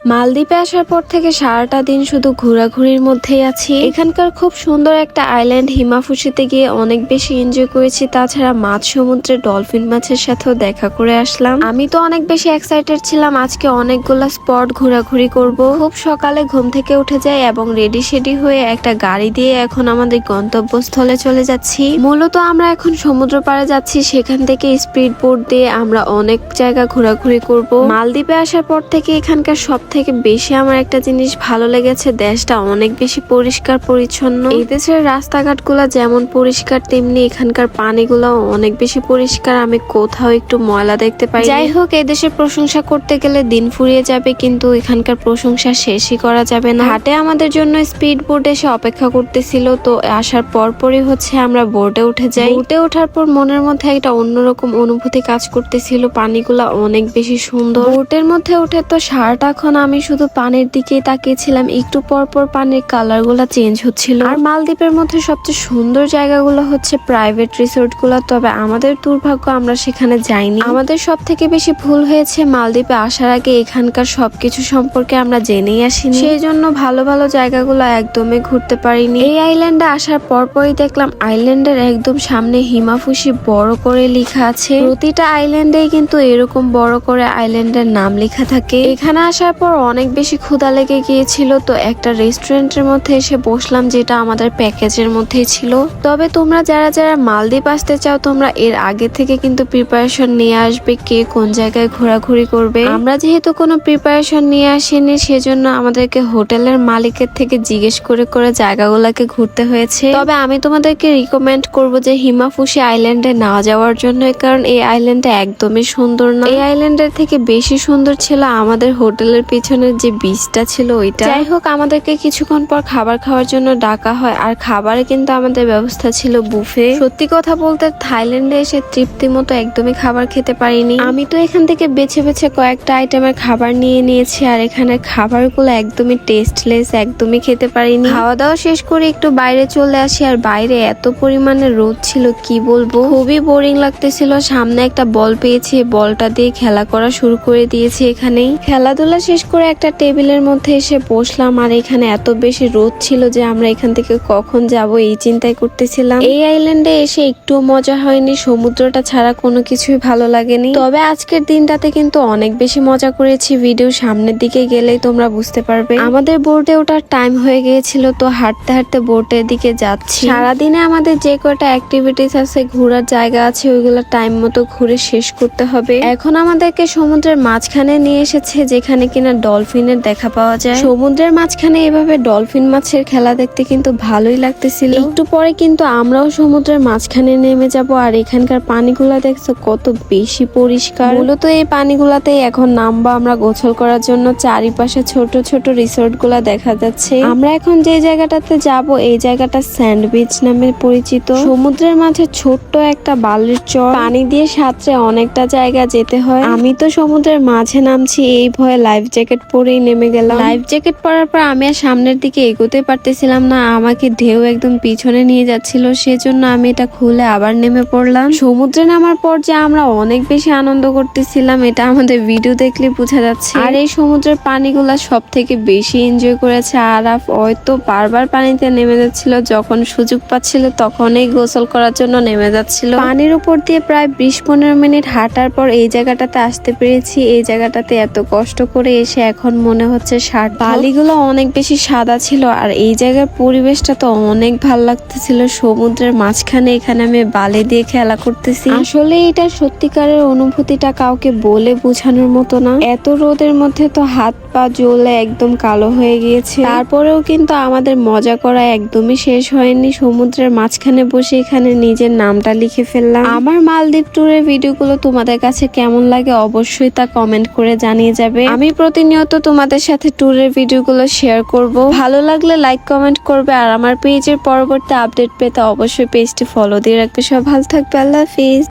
মালদ্বীপে আসার পর থেকে সারাটা দিন শুধু ঘোরাঘুরির মধ্যেই আছি। এখানকার খুব সুন্দর একটা আইল্যান্ড হিমাফুসিতে গিয়ে অনেক বেশি এনজয় করেছি। তাছাড়া মাছ সমুদ্রে ডলফিন মাছের সাথেও দেখা করে আসলাম। আমি তো অনেক বেশি এক্সাইটেড ছিলাম। আজকে অনেকগুলা স্পট ঘোরাঘুরি করব। খুব সকালে ঘুম থেকে উঠে যাই এবং রেডি সেডি হয়ে একটা গাড়ি দিয়ে এখন আমাদের গন্তব্যস্থলে চলে যাচ্ছি। মূলত আমরা এখন সমুদ্র পাড়ে যাচ্ছি। সেখান থেকে স্পিড বোট দিয়ে আমরা অনেক জায়গা ঘোরাঘুরি করব। মালদ্বীপে আসার পর থেকে এখানকার সব থেকে বেশি আমার একটা জিনিস ভালো লেগেছে দেশটা অনেক বেশি পরিষ্কার পরিচ্ছন্ন। এই দেশের রাস্তাঘাট যেমন পরিষ্কার তেমনি এখানকার পানিগুলো অনেক বেশি পরিষ্কার। আমি কোথাও একটু ময়লা দেখতে পাই যাই হোক এই দেশের প্রশংসা করতে গেলে দিন ফুরিয়ে যাবে কিন্তু এখানকার প্রশংসা শেষই করা যাবে না। হাটে আমাদের জন্য স্পিড বোট এসে অপেক্ষা করতেছিল তো আসার পরপরই হচ্ছে আমরা বোটে উঠে যাই। বোটে ওঠার পর মনের মধ্যে একটা অন্যরকম অনুভূতি কাজ করতেছিল পানিগুলা অনেক বেশি সুন্দর। বোটের মধ্যে উঠে তো সারাটাক্ষণ আমি শুধু পানের দিকেই তাকিয়েছিলাম। একটু পর পর পানির কালারগুলা চেঞ্জ হচ্ছিল। আর মালদ্বীপের মধ্যে সবচেয়ে সুন্দর জায়গাগুলো হচ্ছে প্রাইভেট রিসোর্টগুলো তবে আমাদের দুর্ভাগ্য আমরা সেখানে যাইনি। আমাদের সব থেকে বেশি ভুল হয়েছে মালদ্বীপে আসার আগে এখানকার সবকিছু সম্পর্কে আমরা জেনেই আসিনি। সেই জন্য ভালো ভালো জায়গাগুলো একদমই ঘুরতে পারিনি। এই আইল্যান্ডে আসার পরপরই দেখলাম আইল্যান্ডের একদম সামনে হিমাফুসি বড় করে লেখা আছে। প্রতিটা আইল্যান্ডেই কিন্তু এরকম বড় করে আইল্যান্ডের নাম লেখা থাকে। এখানে আসার পর অনেক বেশি ক্ষুধা লেগে গিয়েছিল, তো একটা রেস্টুরেন্টের মধ্যে এসে বসলাম যেটা আমাদের প্যাকেজের মধ্যেই ছিল। তবে তোমরা যারা যারা মালদ্বীপ আসতে চাও, তোমরা এর আগে থেকে কিন্তু প্রিপারেশন নিয়ে আসবে, কে কোন জায়গায় ঘোরাঘুরি করবে। আমরা যেহেতু কোনো প্রিপারেশন নিয়ে আসিনি, সেজন্য আমাদেরকে হোটেলের মালিকের থেকে জিজ্ঞেস করে করে জায়গাগুলোকে ঘুরতে হয়েছে। তবে আমি তোমাদেরকে রিকমেন্ড করব যে হিমাফুসি আইল্যান্ডে না যাওয়ার জন্য কারণ এই আইল্যান্ডটা একদমই সুন্দর না। এই আইল্যান্ডের থেকে বেশি সুন্দর ছিল আমাদের হোটেলের পিছনের যে বিচটা ছিল ওইটা। যাই হোক, আমাদেরকে কিছুক্ষণ পর খাবার খাওয়ার জন্য ডাকা হয়। আর খাবারে কিন্তু আমাদের ব্যবস্থা ছিল বুফে। সত্যি কথা বলতে, থাইল্যান্ডে এসে তৃপ্তি মতো একদমই খাবার খেতে পারিনি। আমি তো এখান থেকে বেছে বেছে কয়েকটা আইটেমের খাবার নিয়ে নিয়েছি, আর এখানে খাবারগুলো একদমই টেস্টলেস একদমই খেতে পারিনি। খাওয়া দাওয়া শেষ করে একটু বাইরে চলে আসি, আর বাইরে এত পরিমাণে রোদ ছিল, কি বলব? খুবই বোরিং লাগতেছিল। সামনে একটা বল পেয়েছি বলটা দিয়ে খেলা করা শুরু করে দিয়েছি এখানেই। খেলাধুলা শেষ করে একটা টেবিলের মধ্যে এসে বসলাম, আর এখানে এত বেশি রোদ ছিল যে আমরা এখান থেকে কখন যাব এই চিন্তায় করতেছিলাম। এই আইল্যান্ডে এসে একটু মজা হয়নি, সমুদ্রটা ছাড়া কোনো কিছুই ভালো লাগেনি। তবে আজকের দিনটাতে কিন্তু অনেক বেশি মজা করেছি, ভিডিও সামনের দিকে গেলেই তোমরা বুঝতে পারবে। আমাদের বোর্ডে ওঠার টাইম হয়ে গিয়েছিল, তো হাঁটতে হাঁটতে বোর্ডের দিকে যাচ্ছি। সারাদিনে আমাদের যে কয়টা অ্যাক্টিভিটিস আছে, ঘোরার জায়গা আছে, ওইগুলো টাইম মতো ঘুরে শেষ করতে হবে। এখন আমাদেরকে সমুদ্রের মাঝখানে নিয়ে এসেছে, যেখানে কিনা ডলফিনের দেখা পাওয়া যায়। সমুদ্রের মাঝখানে এভাবে ডলফিন মাছের খেলা দেখতে কিন্তু ভালোই লাগতেছিল। একটু পরে কিন্তু আমরাও সমুদ্রের মাঝখানে নেমে যাব আর এখানকার পানিগুলা দেখছ কত বেশি পরিষ্কার। মূলত এই পানিগুলাতে এখন নামবা আমরা গোসল করার জন্য। চারিপাশে ছোট ছোট রিসোর্টগুলা দেখা যাচ্ছে। আমরা এখন যে জায়গাটাতে যাব এই জায়গাটা স্যান্ড বিচ নামে পরিচিত। সমুদ্রের মাঝে ছোট্ট একটা বালির চর। পানি দিয়ে সাঁতরে অনেকটা জায়গা যেতে হয়। আমি তো সমুদ্রের মাঝে নামছি, এই ভয়ে লাইফ জ্যাকেট পরেই নেমে গেলাম। লাইফ জ্যাকেট পরার পর আমি আর সামনের দিকে এগোতে পারতেছিলাম না। আমাকে ঢেউ একদম পিছনে নিয়ে যাচ্ছিল, সেজন্য আমি এটা খুলে আবার নেমে পড়লাম। সমুদ্রে নামার পর যে আমরা অনেক বেশি আনন্দ করতেছিলাম, এটা আমাদের ভিডিও দেখলে বোঝা যাচ্ছে। আর এই সমুদ্রের পানিগুলা সব থেকে বেশি এনজয় করেছে। আরাফ হয়তো বারবার পানিতে নেমে যাচ্ছিল, যখন সুযোগ পাচ্ছিল তখনই গোসল করার জন্য নেমে যাচ্ছিল। পানির উপর দিয়ে প্রায় বিশ পনেরো মিনিট হাঁটার পর এই জায়গাটাতে আসতে পেরেছি। এই জায়গাটাতে এত কষ্ট করে এসে এখন মনে হচ্ছে ষাট বালিগুলো অনেক বেশি সাদা ছিল আর এই জায়গার পরিবেশটা তো অনেক ভালো লাগতেছিল। সমুদ্রের মাঝখানে এখানে আমি বালি দিয়ে খেলা করতেছি। আসলে এটা সত্যিকারের অনুভূতিটা কাউকে বলে বোঝানোর মতো না। এত রোদের মধ্যে তো হাত পা জ্বলে একদম কালো হয়ে গিয়েছে। তারপরেও কিন্তু আমাদের মজা করা একদমই শেষ হয়নি। সমুদ্রের মাঝখানে বসে এখানে নিজের নামটা লিখে ফেললাম। আমার মালদ্বীপ ট্যুরের ভিডিওগুলো তোমাদের কাছে কেমন লাগে অবশ্যই তা কমেন্ট করে জানিয়ে যাবে। আমি প্রতিনিয়ত তোমাদের সাথে ট্যুরের ভিডিওগুলো শেয়ার করব। ভালো লাগলে লাইক কমেন্ট করবে আর আমার পেজের পরবর্তী আপডেট পেতে অবশ্যই পেজটি ফলো দিয়ে রাখবে। সব ভালো থাকবে, আল্লাহ হাফিজ।